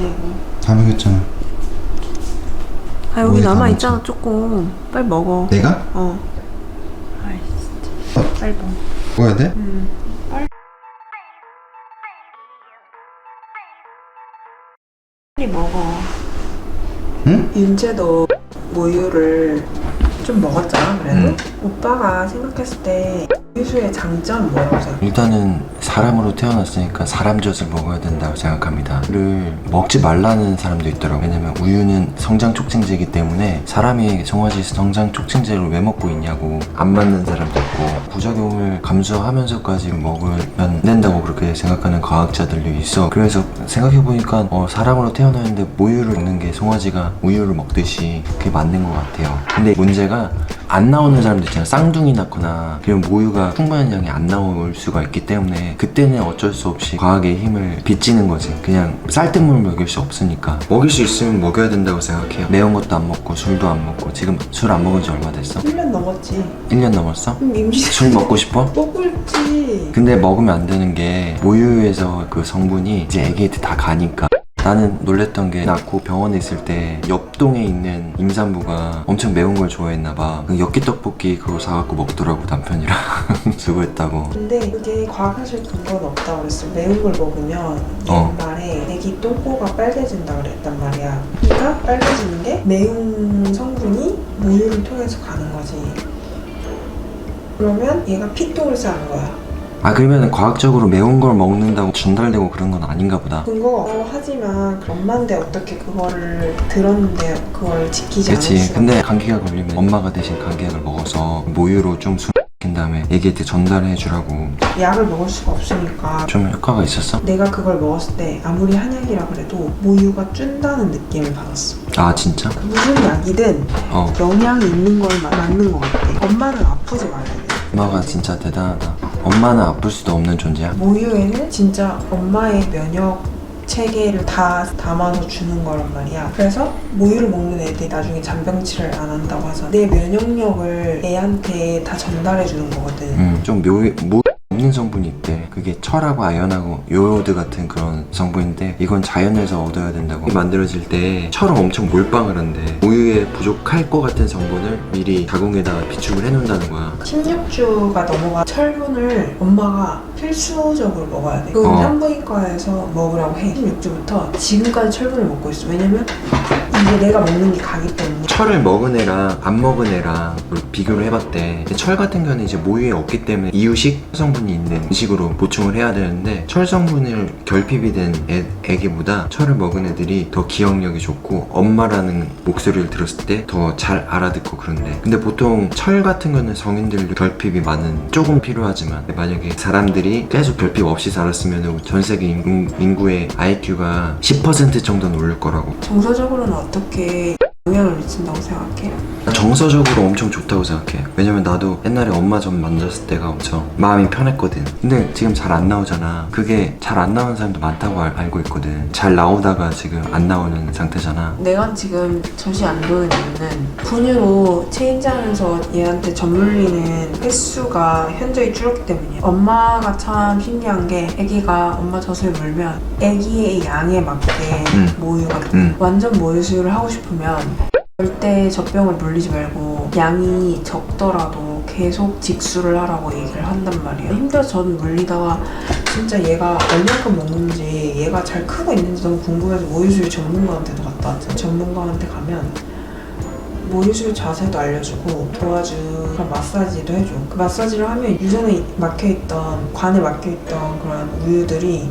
이거. 다 먹였잖아. 아 여기 뭐에 남아 있잖아 조금. 빨리 먹어. 내가? 어. 아이 진짜. 빨리 먹어. 먹어야 돼? 음. 빨리 먹어. 응? 윤재도 모유를 좀 먹었잖아 그래도 응. 오빠가 생각했을 때 유수의 장점 뭐라고 생각해? 일단은 사람으로 태어났으니까 사람 젖을 먹어야 된다고 생각합니다. 를 먹지 말라는 사람도 있더라고요. 왜냐면 우유는 성장 촉진제이기 때문에 사람이 송아지 성장 촉진제를 왜 먹고 있냐고 안 맞는 사람도 있고 부작용을 감수하면서까지 먹으면 안 된다고 그렇게 생각하는 과학자들도 있어. 그래서 생각해보니까 어, 사람으로 태어났는데 모유를 먹는 게 송아지가 우유를 먹듯이 그게 맞는 것 같아요. 근데 문제가 안 나오는 사람들 있잖아. 쌍둥이 낳거나 그런 모유가 충분한 양이 안 나올 수가 있기 때문에 그때는 어쩔 수 없이 과학의 힘을 빚지는 거지. 그냥 쌀뜨물 먹일 수 없으니까. 먹일 수 있으면 먹여야 된다고 생각해요. 매운 것도 안 먹고 술도 안 먹고 지금 술 안 먹은 지 얼마 됐어? 1년 넘었지 1년 넘었어? 그럼 임신 술 먹고 싶어? 먹고 있지 근데 먹으면 안 되는 게 모유에서 그 성분이 이제 애기한테 다 가니까 나는 놀랬던 게 낳고 병원에 있을 때 옆동에 있는 임산부가 엄청 매운 걸 좋아했나 봐그 엽기 떡볶이 그거 사갖고 먹더라고 남편이랑. 수고했다고. 근데 그게 과학사실 근거는 없다고 그랬어 매운 걸 먹으면 어. 옛말에 애기 똥꼬가 빨개진다 그랬단 말이야. 그러니까 빨개지는 게 매운 성분이 모유를 통해서 가는 거지. 그러면 얘가 피똥을 싸는 거야 아 그러면 과학적으로 매운 걸 먹는다고 전달되고 그런 건 아닌가 보다. 근거가 하지만 엄마인데 어떻게 그거를 들었는데 그걸 지키지 않을 그치 수가 근데 감기가 걸리면 엄마가 대신 감기약을 먹어서 모유로 좀술킨 다음에 애기한테 전달해 주라고. 약을 먹을 수가 없으니까 좀 효과가 있었어? 내가 그걸 먹었을 때 아무리 한약이라 그래도 모유가 쭌다는 느낌을 받았어. 아 진짜? 그 무슨 약이든 어. 영양이 있는 걸 마- 맞는 것 같아. 엄마는 아프지 말아야 돼. 엄마가 진짜 대단하다. 엄마는 아플 수도 없는 존재야. 모유에는 진짜 엄마의 면역 체계를 다 담아서 주는 거란 말이야. 그래서 모유를 먹는 애들이 나중에 잔병치를 안 한다고 하잖아. 내 면역력을 애한테 다 전달해 주는 거거든. 음, 좀 묘, 뭐 없는 성분이 있대. 그게 철하고 아연하고 요오드 같은 그런 성분인데 이건 자연에서 얻어야 된다고. 만들어질 때 철은 엄청 몰빵을 한대. 우유에 부족할 것 같은 성분을 미리 가공에다가 비축을 해놓는다는 거야. 16주가 넘어가 철분을 엄마가 필수적으로 먹어야 돼. 그 어. 산부인과에서 먹으라고 해. 16주부터 지금까지 철분을 먹고 있어. 왜냐면 이게 내가 먹는 게 가기 때문에. 철을 먹은 애랑 안 먹은 애랑 비교를 해봤대. 근데 철 같은 경우는 이제 모유에 없기 때문에 이유식 성분이 있는 음식으로 보충을 해야 되는데 철 성분을 결핍이 된 애, 애기보다 철을 먹은 애들이 더 기억력이 좋고 엄마라는 목소리를 들었을 때 더 잘 알아듣고 그런데 근데 보통 철 같은 거는 성인들도 결핍이 많은 조금 필요하지만 만약에 사람들이 계속 결핍 없이 살았으면 전 세계 인구, 인구의 IQ가 10% 정도는 오를 거라고 정서적으로는 어떻게 영향을 미친다고 생각해? 정서적으로 엄청 좋다고 생각해. 왜냐면 나도 옛날에 엄마 전 만졌을 때가 엄청 마음이 편했거든. 근데 지금 잘 안 나오잖아. 그게 잘 안 나오는 사람도 많다고 알, 알고 있거든. 잘 나오다가 지금 안 나오는 상태잖아. 내가 지금 젖이 안 도는 이유는 분유로 체인지하면서 얘한테 젖물리는 횟수가 현저히 줄었기 때문이야. 엄마가 참 신기한 게 아기가 엄마 젖을 물면 아기의 양에 맞게 음. 모유가 음. 완전 모유 수유를 하고 싶으면 절대 젖병을 물리지 말고 양이 적더라도 계속 직수를 하라고 얘기를 한단 말이야. 힘들어서 젖 물리다가 진짜 얘가 얼마큼 먹는지 얘가 잘 크고 있는지 너무 궁금해서 모유수유 전문가한테도 갔다 왔잖아. 전문가한테 가면 모유수유 자세도 알려주고 도와주고 그런 마사지도 해줘. 그 마사지를 하면 유전에 막혀있던 관에 막혀있던 그런 우유들이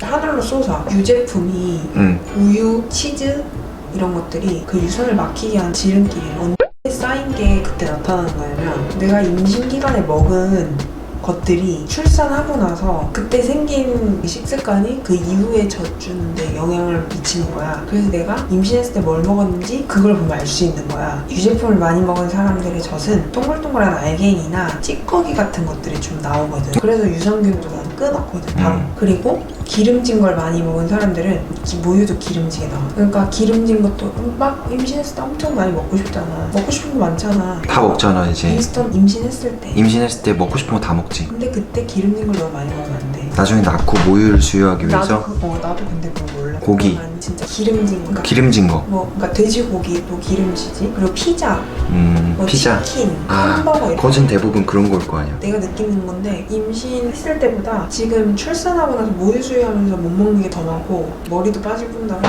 하늘로 쏟아. 유제품이 응. 우유, 치즈 이런 것들이 그 유선을 막히게 한 지름길이 언제 쌓인 게 그때 나타나는 거냐면 내가 임신 기간에 먹은 것들이 출산하고 나서 그때 생긴 식습관이 그 이후에 젖 주는데 영향을 미치는 거야. 그래서 내가 임신했을 때 뭘 먹었는지 그걸 보면 알 수 있는 거야. 유제품을 많이 먹은 사람들의 젖은 동글동글한 알갱이나 찌꺼기 같은 것들이 좀 나오거든. 그래서 유산균도 난 끊었거든. 바로. 음. 그리고 기름진 걸 많이 먹은 사람들은 기- 모유도 기름지게 나와. 그러니까 기름진 것도 막 임신했을 때 엄청 많이 먹고 싶잖아. 먹고 싶은 거 많잖아. 다 먹잖아 이제. 인스턴 임신했을 때. 임신했을 때 먹고 싶은 거 다 먹지. 근데 그때 기름진 걸 너무 많이 먹으면 안 돼. 나중에 낳고 모유를 수유하기 나도 위해서 그, 어, 나도 근데 그거. 고기. 그동안 진짜 기름진 거. 기름진 거. 뭐 그러니까 돼지고기도 기름지지. 그리고 피자, 음, 뭐 피자. 치킨, 아, 햄버거 이런 거진 대부분 그런 걸거 아니야. 내가 느끼는 건데 임신했을 때보다 지금 출산하고 나서 모유 수유하면서 못 먹는 게 더 많고 머리도 빠질 뿐더러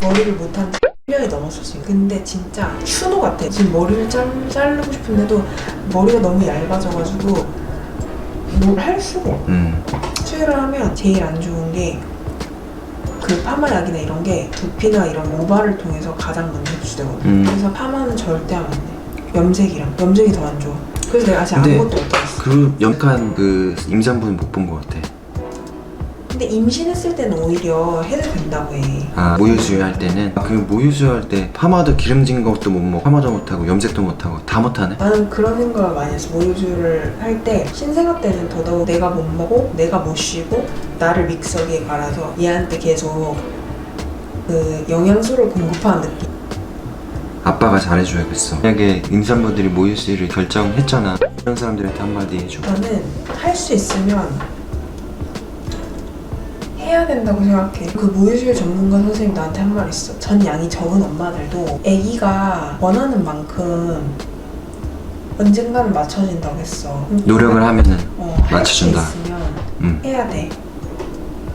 머리를 못한 지 1년이 넘었어 지금 근데 진짜 추노 같아 지금 머리를 잘, 자르고 싶은데도 머리가 너무 얇아져가지고 뭘 할 수가 없어 음, 수유를 하면 제일 안 좋은 게 그 파마약이나 이런 게 두피나 이런 모발을 통해서 가장 먼저 흡수되거든 음. 그래서 파마는 절대 안 돼 염색이랑 염색이 더 안 좋아 그래서 내가 아직 근데 아무것도 못했어 그 연간 그 임산부는 못본 것 같아. 근데 임신했을 때는 오히려 해도 된다고 해. 아, 모유 수유 할 때는 아, 그 모유 수유 할 때 파마도 기름진 것도 못 먹고 파마도 못 하고 염색도 못 하고 다 못 하네. 나는 그런 생각을 많이 했어. 모유수유를 할 때 신생아 때는 더더욱 내가 못 먹고 내가 못 쉬고 나를 믹서기에 갈아서 얘한테 계속 그 영양소를 공급하는 느낌. 아빠가 잘해줘야겠어. 만약에 임산부들이 모유 수유를 결정했잖아. 이런 사람들한테 한마디 해줘. 나는 할 수 있으면 해야 된다고 생각해. 그 모유수유 전문가 선생님 나한테 한 말 있어. 전 양이 적은 엄마들도 아기가 원하는 만큼 언젠가는 맞춰진다고 했어. 노력을 하면은 어, 맞춰준다. 있으면 음. 해야 돼.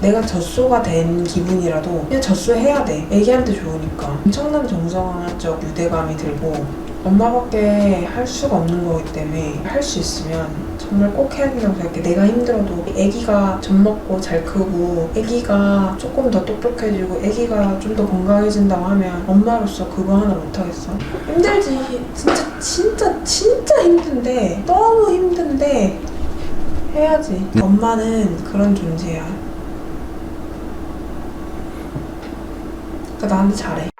내가 젖소가 된 기분이라도 그냥 젖소 해야 돼. 애기한테 좋으니까. 엄청난 정서적 유대감이 들고 엄마밖에 할 수가 없는 거기 때문에 할 수 있으면 정말 꼭 해야 된다고 생각해. 내가 힘들어도 애기가 젖 먹고 잘 크고 애기가 조금 더 똑똑해지고 애기가 좀 더 건강해진다고 하면 엄마로서 그거 하나 못하겠어. 힘들지. 진짜 진짜 진짜 힘든데 너무 힘든데 해야지. 네. 엄마는 그런 존재야. 그러니까 나한테 잘해.